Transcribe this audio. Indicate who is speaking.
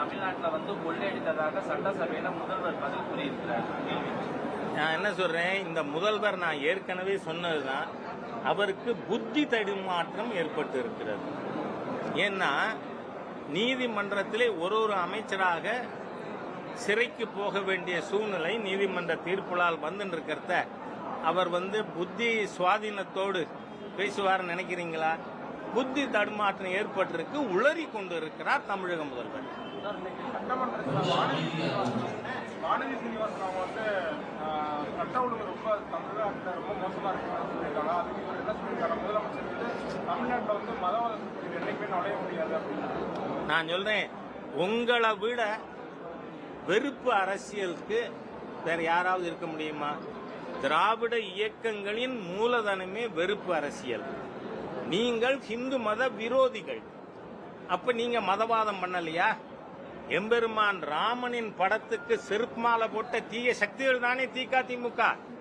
Speaker 1: தமிழ்நாட்டில் வந்து கொள்ளையடித்ததாக சட்டசபையில முதல்வர் பதில் கூறியிருக்கிறார்.
Speaker 2: நான் என்ன சொல்றேன்? இந்த முதல்வர் நான் ஏற்கனவே சொன்னதுதான். அவருக்கு புத்தி தடுமாற்றம் ஏற்பட்டு இருக்கிறது ஏன்னா நீதிமன்றத்திலே ஒரு ஒரு அமைச்சராக சிறைக்கு போக வேண்டிய சூழ்நிலை நீதிமன்ற தீர்ப்புகளால் வந்து இருக்கிறத அவர் வந்து புத்தி சுவாதீனத்தோடு பேசுவார்னு நினைக்கிறீங்களா? புத்தி தடுமாற்றம் ஏற்பட்டிருக்கு உளறி கொண்டு இருக்கிறார் தமிழக முதல்வர் நான் சொல்றேன் உங்களை விட வெறுப்பு அரசியலுக்கு வேற யாராவது இருக்க முடியுமா? திராவிட இயக்கங்களின் மூலதனமே வெறுப்பு அரசியல். நீங்கள் ஹிந்து மத விரோதிகள். அப்ப நீங்க மதவாதம் பண்ணலையா? எம்பெருமான் ராமனின் படத்துக்கு செருப்பு மாலை போட்ட தீய சக்திகள் தானே தீகா திமுக?